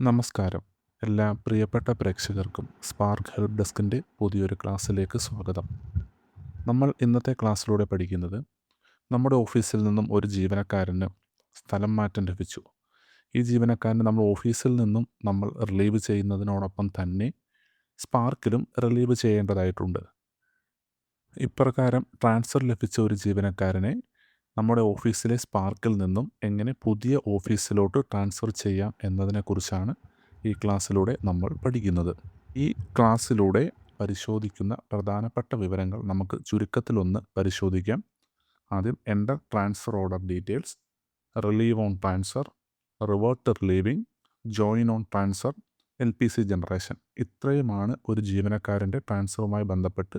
നമസ്കാരം. എല്ലാ പ്രിയപ്പെട്ട പ്രേക്ഷകർക്കും സ്പാർക്ക് ഹെൽപ്പ് ഡെസ്കിന്റെ പുതിയൊരു ക്ലാസ്സിലേക്ക് സ്വാഗതം. നമ്മൾ ഇന്നത്തെ ക്ലാസ്സിലൂടെ പഠിക്കുന്നത് നമ്മുടെ ഓഫീസിൽ നിന്നും ഒരു ജീവനക്കാരന് സ്ഥലം മാറ്റം ലഭിച്ചു. ഈ ജീവനക്കാരനെ നമ്മൾ ഓഫീസിൽ നിന്നും നമ്മൾ റിലീവ് ചെയ്യുന്നതിനോടൊപ്പം തന്നെ സ്പാർക്കിലും റിലീവ് ചെയ്യേണ്ടതായിട്ടുണ്ട്. ഇപ്രകാരം ട്രാൻസ്ഫർ ലഭിച്ച ഒരു ജീവനക്കാരനെ നമ്മുടെ ഓഫീസിലെ സ്പാർക്കിൽ നിന്നും എങ്ങനെ പുതിയ ഓഫീസിലോട്ട് ട്രാൻസ്ഫർ ചെയ്യാം എന്നതിനെക്കുറിച്ചാണ് ഈ ക്ലാസ്സിലൂടെ നമ്മൾ പഠിക്കുന്നത്. ഈ ക്ലാസ്സിലൂടെ പരിശോധിക്കുന്ന പ്രധാനപ്പെട്ട വിവരങ്ങൾ നമുക്ക് ചുരുക്കത്തിലൊന്ന് പരിശോധിക്കാം. ആദ്യം enter transfer order details relieve on transfer revert relieving join on transfer L P C generation ഇത്രയുമാണ് ഒരു ജീവനക്കാരന്റെ ട്രാൻസ്ഫറുമായി ബന്ധപ്പെട്ട്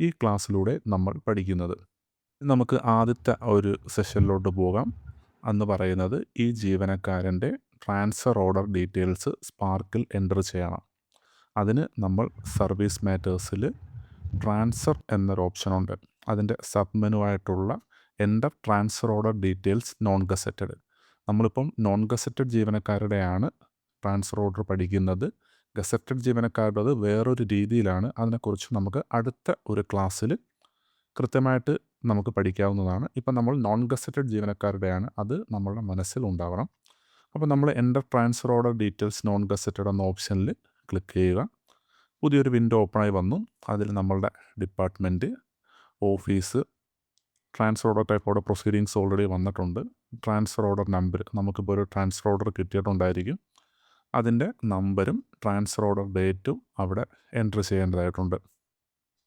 ഈ ക്ലാസ്സിലൂടെ നമ്മൾ പഠിക്കുന്നത്. നമുക്ക് ആദ്യത്തെ ഒരു സെഷനിലോട്ട് പോകാം. എന്ന് പറയുന്നത് ഈ ജീവനക്കാരന്റെ ട്രാൻസ്ഫർ ഓർഡർ ഡീറ്റെയിൽസ് സ്പാർക്കിൽ എന്റർ ചെയ്യണം. അതിന് നമ്മൾ സർവീസ് മാറ്റേഴ്സിൽ ട്രാൻസ്ഫർ എന്നൊരു ഓപ്ഷനുണ്ട് അതിന്റെ സബ് മെനു ആയിട്ടുള്ള enter transfer order details non gazetted നമ്മളിപ്പം നോൺ ഗസറ്റഡ് ജീവനക്കാരുടെയാണ് ട്രാൻസ്ഫർ ഓർഡർ പഠിക്കുന്നത്. ഗസറ്റഡ് ജീവനക്കാരുടേത് വേറൊരു രീതിയിലാണ്. അതിനെക്കുറിച്ച് നമുക്ക് അടുത്ത ഒരു ക്ലാസ്സിൽ കൃത്യമായിട്ട് നമുക്ക് പഠിക്കാവുന്നതാണ്. ഇപ്പം നമ്മൾ നോൺ ഗസറ്റഡ് ജീവനക്കാരുടെയാണ്. അത് നമ്മളുടെ മനസ്സിൽ ഉണ്ടാവണം. അപ്പോൾ നമ്മൾ enter transfer order details non gazetted എന്ന ഓപ്ഷനിൽ ക്ലിക്ക് ചെയ്യുക. പുതിയൊരു വിൻഡോ ഓപ്പണായി വന്നു. അതിൽ നമ്മളുടെ department office transfer order type order proceedings already വന്നിട്ടുണ്ട്. ട്രാൻസ്ഫർ ഓർഡർ നമ്പർ നമുക്കിപ്പോൾ ഒരു ട്രാൻസ്ഫർ ഓർഡർ കിട്ടിയിട്ടുണ്ടായിരിക്കും. അതിന്റെ നമ്പരും ട്രാൻസ്ഫർ ഓർഡർ ഡേറ്റും അവിടെ എന്റർ ചെയ്യേണ്ടതായിട്ടുണ്ട്.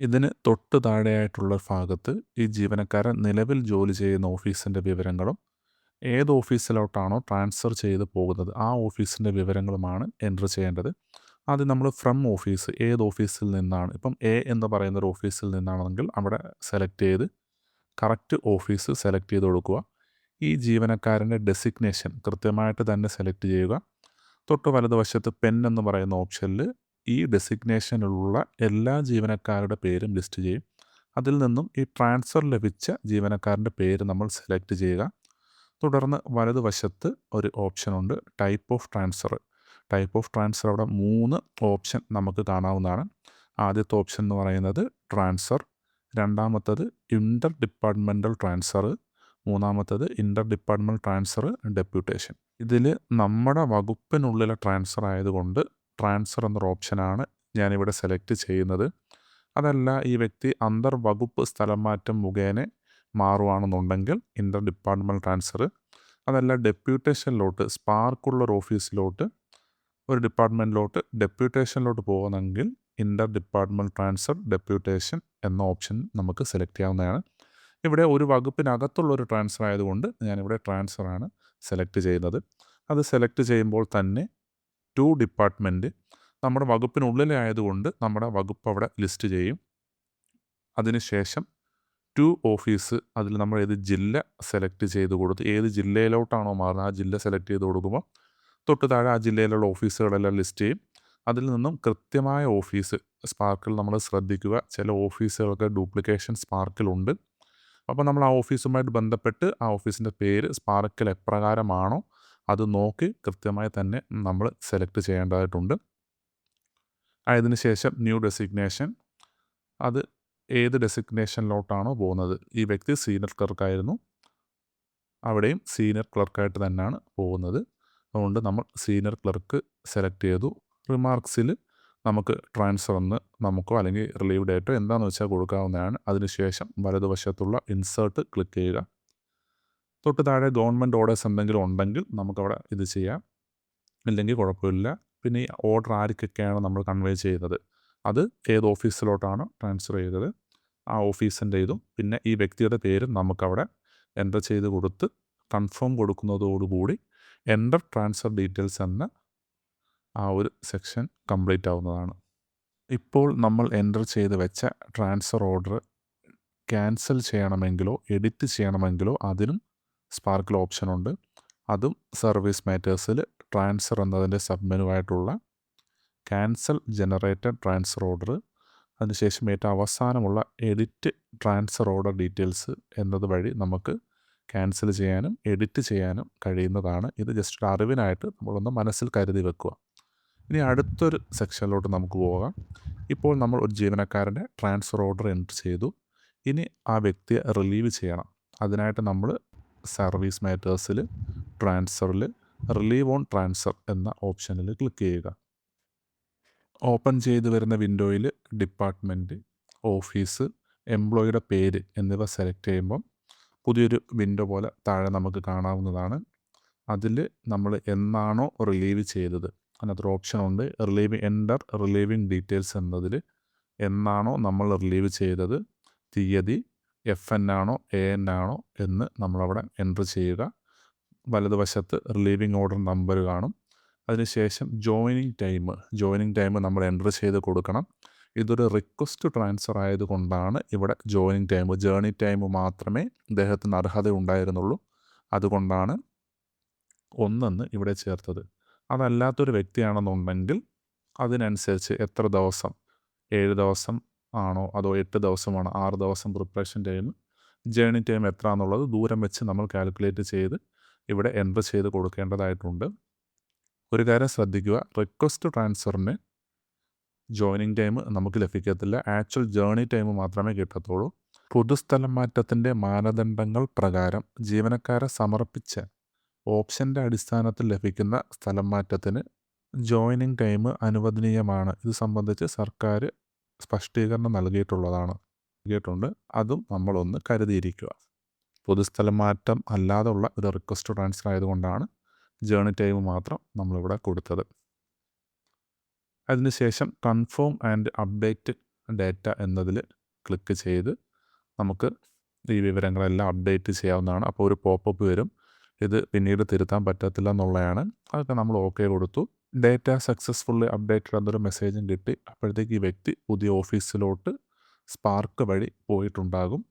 ഇതിന് തൊട്ട് താഴെയായിട്ടുള്ള ഭാഗത്ത് ഈ ജീവനക്കാരൻ നിലവിൽ ജോലി ചെയ്യുന്ന ഓഫീസിന്റെ വിവരങ്ങളും ഏത് ഓഫീസിലോട്ടാണോ ട്രാൻസ്ഫർ ചെയ്ത് പോകുന്നത് ആ ഓഫീസിന്റെ വിവരങ്ങളുമാണ് എന്റർ ചെയ്യേണ്ടത്. ആദ്യം നമ്മൾ ഫ്രം ഓഫീസ് ഏത് ഓഫീസിൽ നിന്നാണ് ഇപ്പം എ എന്ന് പറയുന്ന ഒരു ഓഫീസിൽ നിന്നാണെങ്കിൽ അവിടെ സെലക്ട് ചെയ്ത് കറക്റ്റ് ഓഫീസ് സെലക്ട് ചെയ്ത് കൊടുക്കുക. ഈ ജീവനക്കാരന്റെ ഡെസിഗ്നേഷൻ കൃത്യമായിട്ട് തന്നെ സെലക്ട് ചെയ്യുക. തൊട്ട് വലതുവശത്ത് പെൻ എന്ന് പറയുന്ന ഓപ്ഷനിൽ ഈ ഡെസിഗ്നേഷനിലുള്ള എല്ലാ ജീവനക്കാരുടെ പേരും ലിസ്റ്റ് ചെയ്യും. അതിൽ നിന്നും ഈ ട്രാൻസ്ഫർ ലഭിച്ച ജീവനക്കാരന്റെ പേര് നമ്മൾ സെലക്ട് ചെയ്യുക. തുടർന്ന് വലതുവശത്ത് ഒരു ഓപ്ഷനുണ്ട് type of transfer type of transfer അവിടെ മൂന്ന് ഓപ്ഷൻ നമുക്ക് കാണാവുന്നതാണ്. ആദ്യത്തെ ഓപ്ഷൻ എന്ന് പറയുന്നത് ട്രാൻസ്ഫർ രണ്ടാമത്തത് ഇന്റർ ഡിപ്പാർട്ട്മെന്റൽ ട്രാൻസ്ഫർ മൂന്നാമത്തത് ഇന്റർ ഡിപ്പാർട്ട്മെന്റൽ ട്രാൻസ്ഫർ ഡെപ്യൂട്ടേഷൻ ഇതിൽ നമ്മുടെ വകുപ്പിനുള്ളിലെ ട്രാൻസ്ഫർ ആയതുകൊണ്ട് ട്രാൻസ്ഫർ എന്നൊരു ഓപ്ഷനാണ് ഞാനിവിടെ സെലക്ട് ചെയ്യുന്നത്. അതല്ല ഈ വ്യക്തി അന്തർ വകുപ്പ് സ്ഥലം മാറ്റം മുഖേന മാറുകയാണെന്നുണ്ടെങ്കിൽ ഇന്റർ ഡിപ്പാർട്ട്മെന്റ് ട്രാൻസ്ഫർ അതല്ല ഡെപ്യൂട്ടേഷനിലോട്ട് സ്പാർക്കുള്ള ഒരു ഓഫീസിലോട്ട് ഒരു ഡിപ്പാർട്ട്മെന്റിലോട്ട് ഡെപ്യൂട്ടേഷനിലോട്ട് പോകുന്നെങ്കിൽ ഇന്റർ ഡിപ്പാർട്ട്മെന്റ് ട്രാൻസ്ഫർ ഡെപ്യൂട്ടേഷൻ എന്ന ഓപ്ഷൻ നമുക്ക് സെലക്ട് ചെയ്യാവുന്നതാണ്. ഇവിടെ ഒരു വകുപ്പിനകത്തുള്ള ഒരു ട്രാൻസ്ഫർ ആയതുകൊണ്ട് ഞാനിവിടെ ട്രാൻസ്ഫറാണ് സെലക്ട് ചെയ്യുന്നത്. അത് സെലക്ട് ചെയ്യുമ്പോൾ തന്നെ ടു ഡിപ്പാർട്ട്മെന്റ് നമ്മുടെ വകുപ്പിനുള്ളിലെ ആയതുകൊണ്ട് നമ്മുടെ വകുപ്പ് അവിടെ ലിസ്റ്റ് ചെയ്യും. അതിനുശേഷം ടു ഓഫീസ് അതിൽ നമ്മൾ ഏത് ജില്ല സെലക്ട് ചെയ്ത് കൊടുത്ത് ഏത് ജില്ലയിലോട്ടാണോ മാറുന്നത് ആ ജില്ല സെലക്ട് ചെയ്ത് കൊടുക്കുമ്പോൾ തൊട്ട് താഴെ ആ ജില്ലയിലുള്ള ഓഫീസുകളെല്ലാം ലിസ്റ്റ് ചെയ്യും. അതിൽ നിന്നും കൃത്യമായ ഓഫീസ് സ്പാർക്കിൽ നമ്മൾ ശ്രദ്ധിക്കുക. ചില ഓഫീസുകളൊക്കെ ഡ്യൂപ്ലിക്കേഷൻ സ്പാർക്കിലുണ്ട്. അപ്പോൾ നമ്മൾ ആ ഓഫീസുമായിട്ട് ബന്ധപ്പെട്ട് ആ ഓഫീസിന്റെ പേര് സ്പാർക്കിൽ എപ്രകാരമാണോ അത് നോക്കി കൃത്യമായി തന്നെ നമ്മൾ സെലക്ട് ചെയ്യേണ്ടതായിട്ടുണ്ട്. അതിന് ശേഷം ന്യൂ ഡെസിഗ്നേഷൻ അത് ഏത് ഡെസിഗ്നേഷനിലോട്ടാണോ പോകുന്നത്. ഈ വ്യക്തി സീനിയർ ക്ലർക്കായിരുന്നു അവിടെയും സീനിയർ ക്ലർക്കായിട്ട് തന്നെയാണ് പോകുന്നത്. അതുകൊണ്ട് നമ്മൾ സീനിയർ ക്ലർക്ക് സെലക്ട് ചെയ്തു. റിമാർക്സിൽ നമുക്ക് ട്രാൻസ്ഫർ എന്ന് നമുക്കോ അല്ലെങ്കിൽ റിലീവ് ഡേറ്റോ എന്താണെന്ന് വെച്ചാൽ കൊടുക്കാവുന്നതാണ്. അതിനുശേഷം വലതുവശത്തുള്ള ഇൻസേർട്ട് ക്ലിക്ക് ചെയ്യുക. തൊട്ട് താഴെ ഗവൺമെന്റ് ഓർഡേഴ്സ് എന്തെങ്കിലും ഉണ്ടെങ്കിൽ നമുക്കവിടെ ഇത് ചെയ്യാം. ഇല്ലെങ്കിൽ കുഴപ്പമില്ല. പിന്നെ ഈ ഓർഡർ ആർക്കൊക്കെയാണ് നമ്മൾ കൺവേ ചെയ്യുന്നത്? അത് ഏത് ഓഫീസിലോട്ടാണ് ട്രാൻസ്ഫർ ചെയ്തത്? ആ ഓഫീസിന്റെ ഇതും പിന്നെ ഈ വ്യക്തിയുടെ പേരും നമുക്കവിടെ എന്റർ ചെയ്ത് കൊടുത്ത് കൺഫേം കൊടുക്കുന്നതോടുകൂടി എന്റർ ട്രാൻസ്ഫർ ഡീറ്റെയിൽസ് എന്ന ആ ഒരു സെക്ഷൻ കംപ്ലീറ്റ് ആവുന്നതാണ്. ഇപ്പോൾ നമ്മൾ എന്റർ ചെയ്ത് വെച്ച ട്രാൻസ്ഫർ ഓർഡർ ക്യാൻസൽ ചെയ്യണമെങ്കിലോ എഡിറ്റ് ചെയ്യണമെങ്കിലോ അതിനും സ്പാർക്കിൽ ഓപ്ഷനുണ്ട് അതും സർവീസ് മാറ്റേഴ്സിൽ ട്രാൻസ്ഫർ എന്നതിന്റെ സബ് മെനു ആയിട്ടുള്ള ക്യാൻസൽ ജനറേറ്റഡ് ട്രാൻസ്ഫർ ഓർഡർ. അതിനുശേഷം ഏറ്റവും അവസാനമുള്ള എഡിറ്റ് ട്രാൻസ്ഫർ ഓർഡർ ഡീറ്റെയിൽസ് എന്നത് വഴി നമുക്ക് ക്യാൻസൽ ചെയ്യാനും എഡിറ്റ് ചെയ്യാനും കഴിയുന്നതാണ്. ഇത് ജസ്റ്റ് ഒരു അറിവിനായിട്ട് നമ്മളൊന്ന് മനസ്സിൽ കരുതി വെക്കുക. ഇനി അടുത്തൊരു സെക്ഷനിലോട്ട് നമുക്ക് പോകാം. ഇപ്പോൾ നമ്മൾ ഒരു ജീവനക്കാരന്റെ ട്രാൻസ്ഫർ ഓർഡർ എൻട്രി ചെയ്തു. ഇനി ആ വ്യക്തിയെ റിലീവ് ചെയ്യണം. അതിനായിട്ട് നമ്മൾ സർവീസ് മാറ്റേഴ്സിൽ ട്രാൻസ്ഫറിൽ റിലീവ് ഓൺ ട്രാൻസ്ഫർ എന്ന ഓപ്ഷനിൽ ക്ലിക്ക് ചെയ്യുക. ഓപ്പൺ ചെയ്ത് വരുന്ന വിൻഡോയിൽ ഡിപ്പാർട്ട്മെന്റ് ഓഫീസ് എംപ്ലോയിയുടെ പേര് എന്നിവ സെലക്ട് ചെയ്യുമ്പം പുതിയൊരു വിൻഡോ പോലെ താഴെ നമുക്ക് കാണാവുന്നതാണ്. അതിൽ നമ്മൾ എന്നാണോ റിലീവ് ചെയ്തത്. അതിനകത്തൊരു ഓപ്ഷൻ ഉണ്ട്. റിലീവ് എന്റർ റിലീവിങ് ഡീറ്റെയിൽസ് എന്നതിൽ എന്നാണോ നമ്മൾ റിലീവ് ചെയ്തത് തീയതി എഫ് എൻ ആണോ എ എൻ ആണോ എന്ന് നമ്മളവിടെ എന്റർ ചെയ്യുക. വലതുവശത്ത് റിലീവിങ് ഓർഡർ നമ്പർ കാണും. അതിനുശേഷം ജോയിനിങ് ടൈം. ജോയിനിങ് ടൈം നമ്മൾ എന്റർ ചെയ്ത് കൊടുക്കണം. ഇതൊരു റിക്വസ്റ്റ് ട്രാൻസ്ഫർ ആയതുകൊണ്ടാണ് ഇവിടെ ജോയിനിങ് ടൈം. ജേണി ടൈം മാത്രമേ ഇദ്ദേഹത്തിന് അർഹത ഉണ്ടായിരുന്നുള്ളൂ. അതുകൊണ്ടാണ് ഒന്നെന്ന് ഇവിടെ ചേർത്തത്. അതല്ലാത്തൊരു വ്യക്തിയാണെന്നുണ്ടെങ്കിൽ അതിനനുസരിച്ച് എത്ര ദിവസം? ഏഴ് ദിവസം ആണോ? അതോ എട്ട് ദിവസമാണോ ആറ് ദിവസം പ്രിപ്പറേഷൻ ടൈം ജേണി ടൈം എത്ര എന്നുള്ളത് ദൂരം വെച്ച് നമ്മൾ കാൽക്കുലേറ്റ് ചെയ്ത് ഇവിടെ എന്റർ ചെയ്ത് കൊടുക്കേണ്ടതായിട്ടുണ്ട്. ഒരു കാര്യം ശ്രദ്ധിക്കുക റിക്വസ്റ്റ് ട്രാൻസ്ഫറിന് ജോയിനിങ് ടൈം നമുക്ക് ലഭിക്കത്തില്ല. ആക്ച്വൽ ജേണി ടൈം മാത്രമേ കിട്ടത്തുള്ളൂ. പൊതുസ്ഥലം മാറ്റത്തിന്റെ മാനദണ്ഡങ്ങൾ പ്രകാരം ജീവനക്കാരെ സമർപ്പിച്ച ഓപ്ഷന്റെ അടിസ്ഥാനത്തിൽ ലഭിക്കുന്ന സ്ഥലം മാറ്റത്തിന് ജോയിനിങ് ടൈം അനുവദനീയമാണ്. ഇത് സംബന്ധിച്ച് സർക്കാർ സ്പഷ്ടീകരണം നൽകിയിട്ടുള്ളതാണ്. നൽകിയിട്ടുണ്ട്. അതും നമ്മളൊന്ന് കരുതിയിരിക്കുക. പൊതുസ്ഥലം മാറ്റം അല്ലാതുള്ള ഒരു റിക്വസ്റ്റ് ട്രാൻസ്ഫർ ആയതുകൊണ്ടാണ് ജേണി ടൈം മാത്രം നമ്മളിവിടെ കൊടുത്തത്. അതിനുശേഷം കൺഫേം ആൻഡ് അപ്ഡേറ്റ് ഡേറ്റ എന്നതിൽ ക്ലിക്ക് ചെയ്ത് നമുക്ക് ഈ വിവരങ്ങളെല്ലാം അപ്ഡേറ്റ് ചെയ്യാവുന്നതാണ്. അപ്പോൾ ഒരു പോപ്പപ്പ് വരും. ഇത് പിന്നീട് തിരുത്താൻ പറ്റത്തില്ല എന്നുള്ളതാണ്. അതൊക്കെ നമ്മൾ ഓക്കെ കൊടുത്തു. ഡേറ്റ സക്സസ്ഫുള്ളി അപ്ഡേറ്റഡ് എന്നൊരു മെസ്സേജും കിട്ടി. അപ്പോഴത്തേക്ക് ഈ വ്യക്തി പുതിയ ഓഫീസിലോട്ട് സ്പാർക്ക് വഴി പോയിട്ടുണ്ടാകും.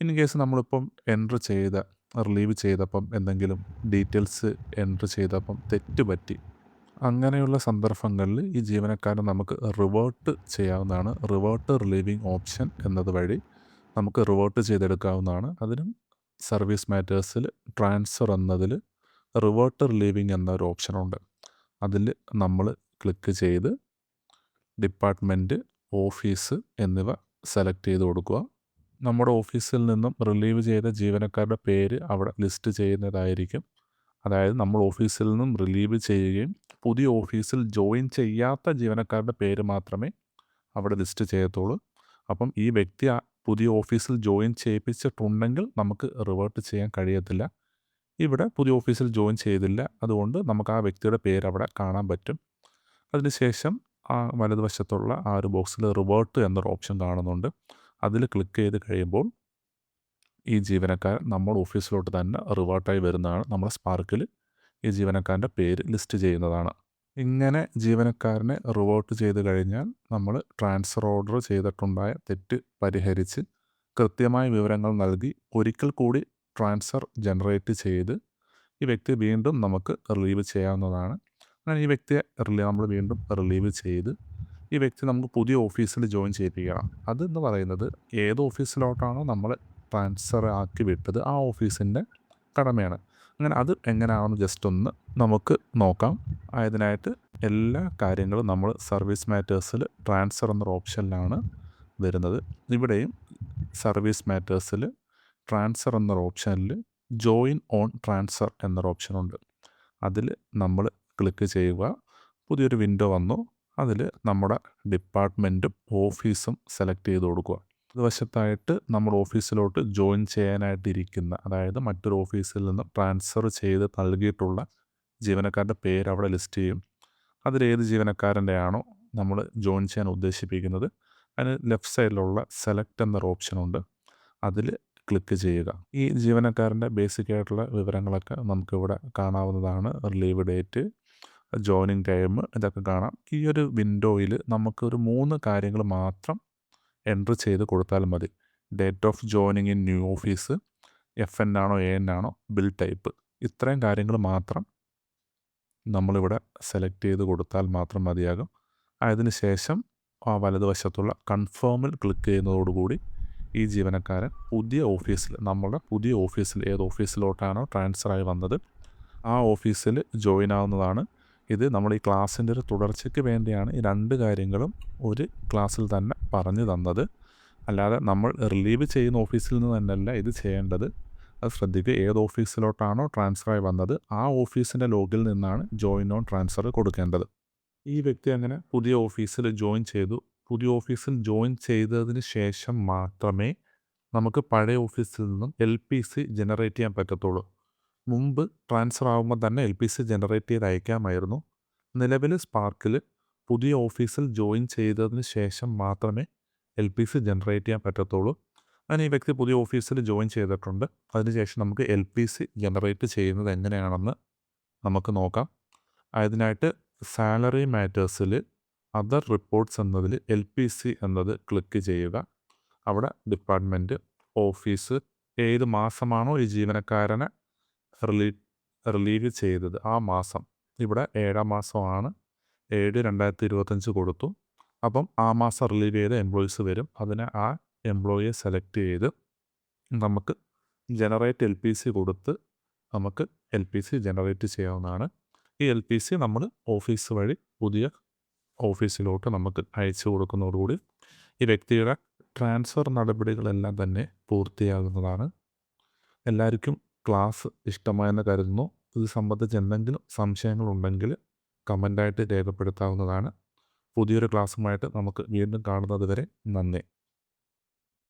ഇൻ കേസ് നമ്മളിപ്പം എൻട്ര ചെയ്ത റിലീവ് ചെയ്തപ്പം എന്തെങ്കിലും ഡീറ്റെയിൽസ് എൻട്ര ചെയ്തപ്പം തെറ്റ് പറ്റി അങ്ങനെയുള്ള സന്ദർഭങ്ങളിൽ ഈ ജീവനക്കാരൻ നമുക്ക് റിവേർട്ട് ചെയ്യാവുന്നതാണ്. റിവേർട്ട് റിലീവിങ് ഓപ്ഷൻ എന്നത് വഴി നമുക്ക് റിവേർട്ട് ചെയ്തെടുക്കാവുന്നതാണ്. അതിനും സർവീസ് മാറ്റേഴ്സിൽ ട്രാൻസ്ഫർ എന്നതിൽ റിവേർട്ട് റിലീവിങ് എന്നൊരു ഓപ്ഷനുണ്ട്. അതിൽ നമ്മൾ ക്ലിക്ക് ചെയ്ത് ഡിപ്പാർട്ട്മെന്റ് ഓഫീസ് എന്നിവ സെലക്ട് ചെയ്ത് കൊടുക്കുക. നമ്മുടെ ഓഫീസിൽ നിന്നും റിലീവ് ചെയ്ത ജീവനക്കാരുടെ പേര് അവിടെ ലിസ്റ്റ് ചെയ്യുന്നതായിരിക്കും. അതായത് നമ്മൾ ഓഫീസിൽ നിന്നും റിലീവ് ചെയ്യുകയും പുതിയ ഓഫീസിൽ ജോയിൻ ചെയ്യാത്ത ജീവനക്കാരുടെ പേര് മാത്രമേ അവിടെ ലിസ്റ്റ് ചെയ്യത്തുള്ളൂ. അപ്പം ഈ വ്യക്തി പുതിയ ഓഫീസിൽ ജോയിൻ ചെയ്യിപ്പിച്ചിട്ടുണ്ടെങ്കിൽ നമുക്ക് റിവേർട്ട് ചെയ്യാൻ കഴിയത്തില്ല. ഇവിടെ പുതിയ ഓഫീസിൽ ജോയിൻ ചെയ്തില്ല. അതുകൊണ്ട് നമുക്ക് ആ വ്യക്തിയുടെ പേര് അവിടെ കാണാൻ പറ്റും. അതിനുശേഷം ആ വലതുവശത്തുള്ള ആ ഒരു ബോക്സിൽ റിവേർട്ട് എന്നൊരു ഓപ്ഷൻ കാണുന്നുണ്ട്. അതിൽ ക്ലിക്ക് ചെയ്ത് കഴിയുമ്പോൾ ഈ ജീവനക്കാരൻ നമ്മൾ ഓഫീസിലോട്ട് തന്നെ റിവേർട്ടായി വരുന്നതാണ്. നമ്മുടെ സ്പാർക്കിൽ ഈ ജീവനക്കാരന്റെ പേര് ലിസ്റ്റ് ചെയ്യുന്നതാണ്. ഇങ്ങനെ ജീവനക്കാരനെ റിവേർട്ട് ചെയ്ത് കഴിഞ്ഞാൽ നമ്മൾ ട്രാൻസ്ഫർ ഓർഡർ ചെയ്തിട്ടുണ്ടായ തെറ്റ് പരിഹരിച്ച് കൃത്യമായ വിവരങ്ങൾ നൽകി ഒരിക്കൽ കൂടി ട്രാൻസ്ഫർ ജനറേറ്റ് ചെയ്ത് ഈ വ്യക്തി വീണ്ടും നമുക്ക് റിലീവ് ചെയ്യാവുന്നതാണ്. അങ്ങനെ ഈ വ്യക്തിയെ റിലീവ് നമ്മൾ വീണ്ടും റിലീവ് ചെയ്ത് ഈ വ്യക്തി നമുക്ക് പുതിയ ഓഫീസിൽ ജോയിൻ ചെയ്യിപ്പിക്കണം. അതെന്ന് പറയുന്നത് ഏത് ഓഫീസിലോട്ടാണോ നമ്മൾ ട്രാൻസ്ഫർ ആക്കി വിട്ടത് ആ ഓഫീസിന്റെ കടമയാണ്. അങ്ങനെ അത് എങ്ങനെയാണെന്ന് ജസ്റ്റ് ഒന്ന് നമുക്ക് നോക്കാം. ആയതിനായിട്ട് എല്ലാ കാര്യങ്ങളും നമ്മൾ സർവീസ് മാറ്റേഴ്സിൽ ട്രാൻസ്ഫർ എന്നൊരു ഓപ്ഷനിലാണ് വരുന്നത്. ഇവിടെയും സർവീസ് മാറ്റേഴ്സിൽ ട്രാൻസ്ഫർ എന്നൊരു ഓപ്ഷനിൽ ജോയിൻ ഓൺ ട്രാൻസ്ഫർ എന്നൊരു ഓപ്ഷനുണ്ട് അതിൽ നമ്മൾ ക്ലിക്ക് ചെയ്യുക. പുതിയൊരു വിൻഡോ വന്നു. അതിൽ നമ്മുടെ ഡിപ്പാർട്ട്മെന്റും ഓഫീസും സെലക്ട് ചെയ്ത് കൊടുക്കുക. വശത്തായിട്ട് നമ്മൾ ഓഫീസിലോട്ട് ജോയിൻ ചെയ്യാനായിട്ടിരിക്കുന്ന അതായത് മറ്റൊരു ഓഫീസിൽ നിന്ന് ട്രാൻസ്ഫർ ചെയ്ത് നൽകിയിട്ടുള്ള ജീവനക്കാരുടെ പേര് അവിടെ ലിസ്റ്റ് ചെയ്യും. അതിലേത് ജീവനക്കാരന്റെ ആണോ നമ്മൾ ജോയിൻ ചെയ്യാൻ ഉദ്ദേശിപ്പിക്കുന്നത് അതിന് ലെഫ്റ്റ് സൈഡിലുള്ള സെലക്ട് എന്നൊരു ഓപ്ഷനുണ്ട് അതിൽ ക്ലിക്ക് ചെയ്യുക. ഈ ജീവനക്കാരന്റെ ബേസിക് ആയിട്ടുള്ള വിവരങ്ങളൊക്കെ നമുക്കിവിടെ കാണാവുന്നതാണ്. ലീവ് ഡേറ്റ് ജോയിനിങ് ടൈം ഇതൊക്കെ കാണാം. ഈ ഒരു വിൻഡോയിൽ നമുക്ക് ഒരു മൂന്ന് കാര്യങ്ങൾ മാത്രം എൻട്രി ചെയ്ത് കൊടുത്താൽ മതി. Date of joining in new office F N ആണോ എ എൻ ആണോ ബിൽ ടൈപ്പ്. ഇത്രയും കാര്യങ്ങൾ മാത്രം നമ്മളിവിടെ സെലക്ട് ചെയ്ത് കൊടുത്താൽ മാത്രം മതിയാകും. അതിനുശേഷം ആ വലതുവശത്തുള്ള കൺഫേമിൽ ക്ലിക്ക് ചെയ്യുന്നതോടുകൂടി ഈ ജീവനക്കാരൻ പുതിയ ഓഫീസിൽ നമ്മുടെ പുതിയ ഓഫീസിൽ ഏത് ഓഫീസിലോട്ടാണോ ട്രാൻസ്ഫറായി വന്നത് ആ ഓഫീസിൽ ജോയിൻ ആവുന്നതാണ്. ഇത് നമ്മൾ ഈ ക്ലാസ്സിന്റെ ഒരു തുടർച്ചയ്ക്ക് വേണ്ടിയാണ് ഈ രണ്ട് കാര്യങ്ങളും ഒരു ക്ലാസ്സിൽ തന്നെ പറഞ്ഞു തന്നത്. അല്ലാതെ നമ്മൾ റിലീവ് ചെയ്യുന്ന ഓഫീസിൽ നിന്ന് തന്നെയല്ല ഇത് ചെയ്യേണ്ടത്. അത് ശ്രദ്ധിക്കുക ഏത് ഓഫീസിലോട്ടാണോ ട്രാൻസ്ഫറായി വന്നത് ആ ഓഫീസിന്റെ ലോഗിൽ നിന്നാണ് ജോയിൻ ഓൺ ട്രാൻസ്ഫർ കൊടുക്കേണ്ടത്. ഈ വ്യക്തി അങ്ങനെ പുതിയ ഓഫീസിൽ ജോയിൻ ചെയ്തു. പുതിയ ഓഫീസിൽ ജോയിൻ ചെയ്തതിന് ശേഷം മാത്രമേ നമുക്ക് പഴയ ഓഫീസിൽ നിന്നും എൽ പി സി ജനറേറ്റ് ചെയ്യാൻ പറ്റത്തുള്ളൂ. മുമ്പ് ട്രാൻസ്ഫർ ആകുമ്പോൾ തന്നെ എൽ പി സി ജനറേറ്റ് ചെയ്ത് അയക്കാമായിരുന്നു. നിലവിൽ സ്പാർക്കിൽ പുതിയ ഓഫീസിൽ ജോയിൻ ചെയ്തതിന് ശേഷം മാത്രമേ എൽ പി സി ജനറേറ്റ് ചെയ്യാൻ പറ്റത്തുള്ളൂ. അങ്ങനെ ഈ വ്യക്തി പുതിയ ഓഫീസിൽ ജോയിൻ ചെയ്തിട്ടുണ്ട്. അതിനുശേഷം നമുക്ക് എൽ പി സി ജനറേറ്റ് ചെയ്യുന്നത് എങ്ങനെയാണെന്ന് നമുക്ക് നോക്കാം. അതിനായിട്ട് സാലറി മാറ്റേഴ്സിൽ അതർ റിപ്പോർട്ട്സ് എന്നതിൽ എൽ പി സി എന്നത് ക്ലിക്ക് ചെയ്യുക. അവിടെ ഡിപ്പാർട്ട്മെന്റ് ഓഫീസ് ഏത് മാസമാണോ ഈ ജീവനക്കാരനെ റിലീ റിലീവ് ചെയ്തത്? ആ മാസം. ഇവിടെ ഏഴാം മാസമാണ്. ഏഴ് രണ്ടായിരത്തി ഇരുപത്തഞ്ച് കൊടുത്തു. അപ്പം ആ മാസം റിലീവ് ചെയ്ത എംപ്ലോയീസ് വരും. അതിനെ ആ എംപ്ലോയിയെ സെലക്ട് ചെയ്ത് നമുക്ക് ജനറേറ്റ് എൽ പി സി കൊടുത്ത് നമുക്ക് എൽ പി സി ജനറേറ്റ് ചെയ്യാവുന്നതാണ്. ഈ എൽ പി സി നമ്മൾ ഓഫീസ് വഴി പുതിയ ഓഫീസിലോട്ട് നമുക്ക് അയച്ചു കൊടുക്കുന്നതോടുകൂടി ഈ വ്യക്തിയുടെ ട്രാൻസ്ഫർ നടപടികളെല്ലാം തന്നെ പൂർത്തിയാകുന്നതാണ്. എല്ലാവർക്കും ക്ലാസ് ഇഷ്ടമായെന്ന് കരുതുന്നു. ഇത് സംബന്ധിച്ച് എന്തെങ്കിലും സംശയങ്ങളുണ്ടെങ്കിൽ കമന്റായിട്ട് രേഖപ്പെടുത്താവുന്നതാണ്. പുതിയൊരു ക്ലാസ്സുമായിട്ട് നമുക്ക് വീണ്ടും കാണുന്നത് വരെ നന്ദി.